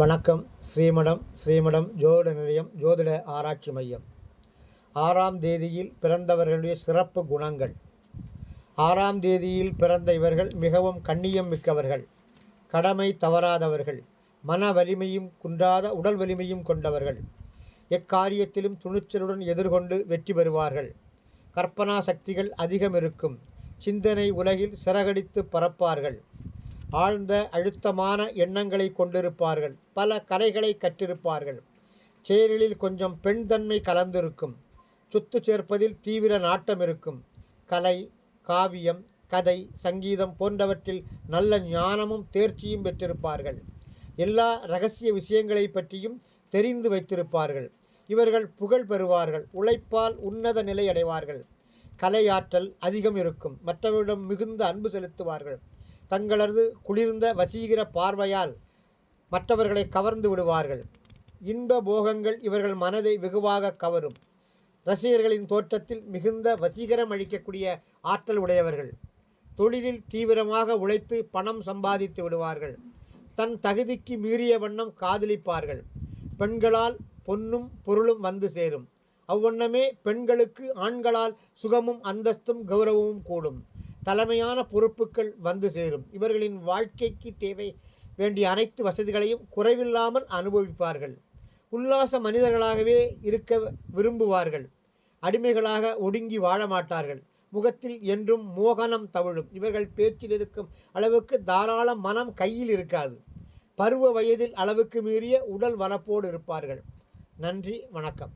வணக்கம். ஸ்ரீமடம் ஸ்ரீமடம் ஜோதிட நிலையம் ஜோதிட ஆராய்ச்சி மையம். ஆறாம் தேதியில் பிறந்தவர்களுடைய சிறப்பு குணங்கள். ஆறாம் தேதியில் பிறந்த இவர்கள் மிகவும் கண்ணியம் மிக்கவர்கள் கடமை தவறாதவர்கள் மன வலிமையும் குன்றாத உடல் வலிமையும் கொண்டவர்கள். எக்காரியத்திலும் துணிச்சலுடன் எதிர்கொண்டு வெற்றி பெறுவார்கள். கற்பனா சக்திகள் அதிகம் இருக்கும் சிந்தனை உலகில் சிறகடித்து பறப்பார்கள் ஆழ்ந்த அழுத்தமான எண்ணங்களை கொண்டிருப்பார்கள். பல கலைகளை கற்றிருப்பார்கள். செயலில் கொஞ்சம் பெண் தன்மை கலந்திருக்கும். சொத்து சேர்ப்பதில் தீவிர நாட்டம் இருக்கும். கலை காவியம் கதை சங்கீதம் போன்றவற்றில் நல்ல ஞானமும் தேர்ச்சியும் பெற்றிருப்பார்கள். எல்லா ரகசிய விஷயங்களை பற்றியும் தெரிந்து வைத்திருப்பார்கள். இவர்கள் புகழ் பெறுவார்கள். உழைப்பால் உன்னத நிலை அடைவார்கள். கலையாற்றல் அதிகம் இருக்கும். மற்றவரிடம் மிகுந்த அன்பு செலுத்துவார்கள். தங்களது குளிர்ந்த வசீகர பார்வையால் மற்றவர்களை கவர்ந்து விடுவார்கள். இன்ப போகங்கள் இவர்கள் மனதை வெகுவாக கவரும். ரசிகர்களின் தோற்றத்தில் மிகுந்த வசீகரம் அளிக்கக்கூடிய ஆற்றல் உடையவர்கள். தொழிலில் தீவிரமாக உழைத்து பணம் சம்பாதித்து விடுவார்கள். தன் தகுதிக்கு மீறிய வண்ணம் காதலிப்பார்கள். பெண்களால் பொன்னும் பொருளும் வந்து சேரும். அவ்வண்ணமே பெண்களுக்கு ஆண்களால் சுகமும் அந்தஸ்தும் கௌரவமும் கூடும். தலைமையான பொறுப்புகள் வந்து சேரும். இவர்களின் வாழ்க்கைக்கு தேவை வேண்டிய அனைத்து வசதிகளையும் குறைவில்லாமல் அனுபவிப்பார்கள். உல்லாச மனிதர்களாகவே இருக்க விரும்புவார்கள். அடிமைகளாக ஒடுங்கி வாழ மாட்டார்கள். முகத்தில் என்றும் மோகனம் தவழும். இவர்கள் பேச்சில் இருக்கும் அளவுக்கு தாராள மனம் கையில் இருக்காது. பருவ வயதில் அளவுக்கு மீறிய உடல் வனப்போடு இருப்பார்கள். நன்றி வணக்கம்.